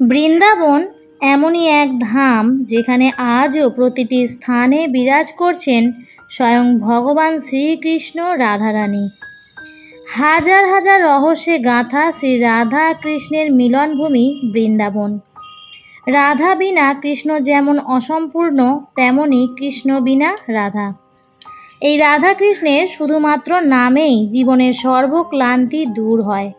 বৃন্দাবন এমনই এক ধাম যেখানে আজও প্রতিটি স্থানে বিরাজ করছেন স্বয়ং ভগবান শ্রীকৃষ্ণ রাধারানী। হাজার হাজার রহস্যে গাঁথা শ্রী রাধা কৃষ্ণের মিলনভূমি বৃন্দাবন। রাধা বিনা কৃষ্ণ যেমন অসম্পূর্ণ তেমনই কৃষ্ণ বিনা রাধা। এই রাধা কৃষ্ণের শুধুমাত্র নামেই জীবনের সর্বক্লান্তি দূর হয়।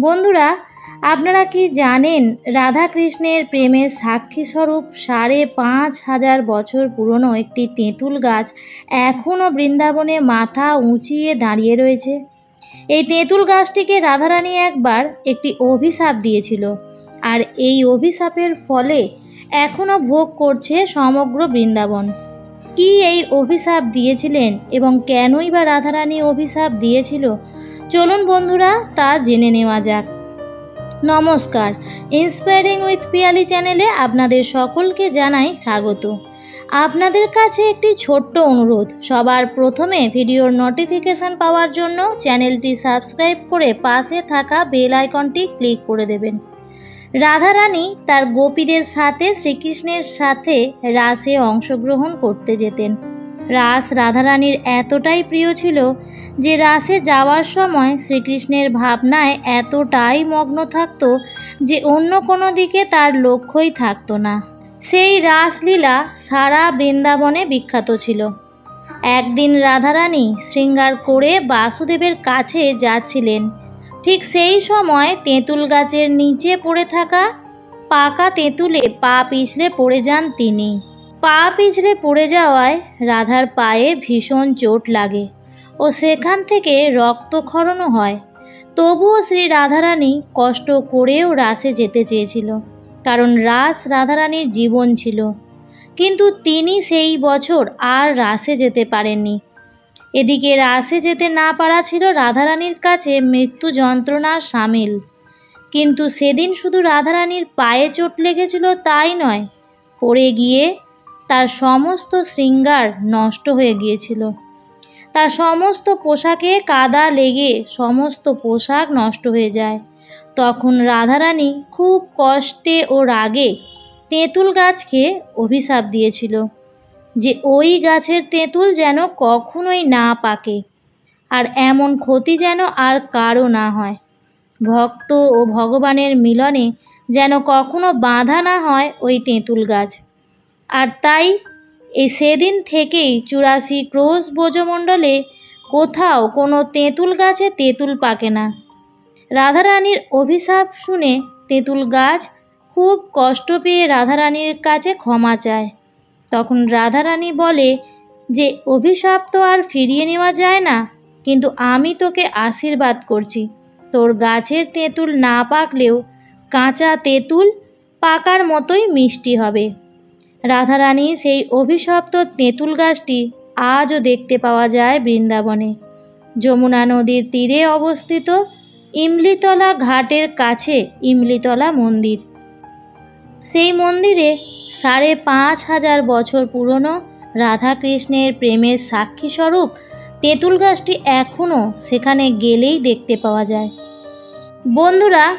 বন্ধুরা আপনারা কি জানেন রাধা কৃষ্ণের প্রেমের সাক্ষী স্বরূপ সাড়ে পাঁচ হাজার বছর পুরনো একটি তেঁতুল গাছ এখনও বৃন্দাবনে মাথা উঁচিয়ে দাঁড়িয়ে রয়েছে? এই তেঁতুল গাছটিকে রাধারানী একবার একটি অভিশাপ দিয়েছিল আর এই অভিশাপের ফলে এখনও ভোগ করছে সমগ্র বৃন্দাবন। কি এই অভিশাপ দিয়েছিলেন এবং কেনই বা রাধারানী অভিশাপ দিয়েছিল? চলুন বন্ধুরা তা জেনে নেওয়া যাক। নমস্কার ইন্সপায়ারিং উইথ পিয়ালি চ্যানেলে আপনাদের সকলকে জানাই স্বাগত। আপনাদের কাছে একটি ছোট্ট অনুরোধ, সবার প্রথমে ভিডিওর নোটিফিকেশান পাওয়ার জন্য চ্যানেলটি সাবস্ক্রাইব করে পাশে থাকা বেল আইকনটি ক্লিক করে দেবেন। রাধারানী তার গোপীদের সাথে শ্রীকৃষ্ণের সাথে রাসে অংশগ্রহণ করতে যেতেন। রাস রাধারানীর এতটাই প্রিয় ছিল যে রাসে যাওয়ার সময় শ্রীকৃষ্ণের ভাবনায় এতটাই মগ্ন থাকত যে অন্য কোনো দিকে তার লক্ষ্যই থাকতো না। সেই রাসলীলা সারা বৃন্দাবনে বিখ্যাত ছিল। একদিন রাধারানী শৃঙ্গার করে বাসুদেবের কাছে যাচ্ছিলেন। ঠিক সেই সময় তেঁতুল গাছের নিচে পড়ে থাকা পাকা তেঁতুলে পা পিছলে পড়ে যান তিনি। পা পিছলে পড়ে যাওয়ায় রাধার পায়ে ভীষণ চোট লাগে ও সেখান থেকে রক্তক্ষরণও হয়। তবুও শ্রী রাধারানী কষ্ট করেও রাসে যেতে চেয়েছিল, কারণ রাস রাধারানীর জীবন ছিল। কিন্তু তিনি সেই বছর আর রাসে যেতে পারেননি। এদিকে রাসে যেতে না পারা ছিল রাধারানীর কাছে মৃত্যু যন্ত্রণার সামিল। কিন্তু সেদিন শুধু রাধারানীর পায়ে চোট লেগেছিল তাই নয়, পড়ে গিয়ে তার সমস্ত শৃঙ্গার নষ্ট হয়ে গিয়েছিল। তার সমস্ত পোশাকে কাদা লেগে সমস্ত পোশাক নষ্ট হয়ে যায়। তখন রাধারানী খুব কষ্টে ও রাগে তেঁতুল গাছকে অভিশাপ দিয়েছিল যে ওই গাছের তেঁতুল যেন কখনোই না পাকে আর এমন ক্ষতি যেন আর কারও না হয়। ভক্ত ও ভগবানের মিলনে যেন কখনো বাধা না হয় ওই তেঁতুল গাছ। আর তাই এই সেদিন থেকেই চুরাশি ক্রোশ ব্রজমণ্ডলে কোথাও কোনো তেঁতুল গাছে তেঁতুল পাকে না। রাধারানীর অভিশাপ শুনে তেঁতুল গাছ খুব কষ্ট পেয়ে রাধারানীর কাছে ক্ষমা চায়। তখন রাধারানী বলে, যে অভিশাপ তো আর ফিরিয়ে নেওয়া যায় না, কিন্তু আমি তোকে আশীর্বাদ করছি। তোর গাছের তেঁতুল না পাকলেও কাঁচা তেঁতুল পাকার মতোই মিষ্টি হবে। রাধারানী সেই অভিশপ্ত তেঁতুল গাছটি আজও দেখতে পাওয়া যায় বৃন্দাবনে। যমুনা নদীর তীরে অবস্থিত ইমলিতলা ঘাটের কাছে ইমলিতলা মন্দির। সেই মন্দিরে সাড়ে পাঁচ হাজার বছর পুরনো রাধাকৃষ্ণের প্রেমের সাক্ষী স্বরূপ তেঁতুল গাছটি এখনও সেখানে গেলেই দেখতে পাওয়া যায়। বন্ধুরা,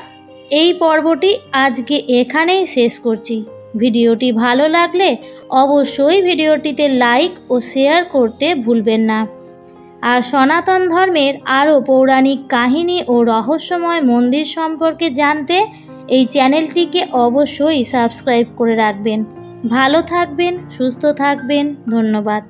এই পর্বটি আজকে এখানেই শেষ করছি। ভিডিওটি ভালো লাগলে অবশ্যই ভিডিওটিতে লাইক ও শেয়ার করতে ভুলবেন না। আর সনাতন ধর্মের আরও পৌরাণিক কাহিনী ও রহস্যময় মন্দির সম্পর্কে জানতে এই চ্যানেলটিকে অবশ্যই সাবস্ক্রাইব করে রাখবেন। ভালো থাকবেন, সুস্থ থাকবেন, ধন্যবাদ।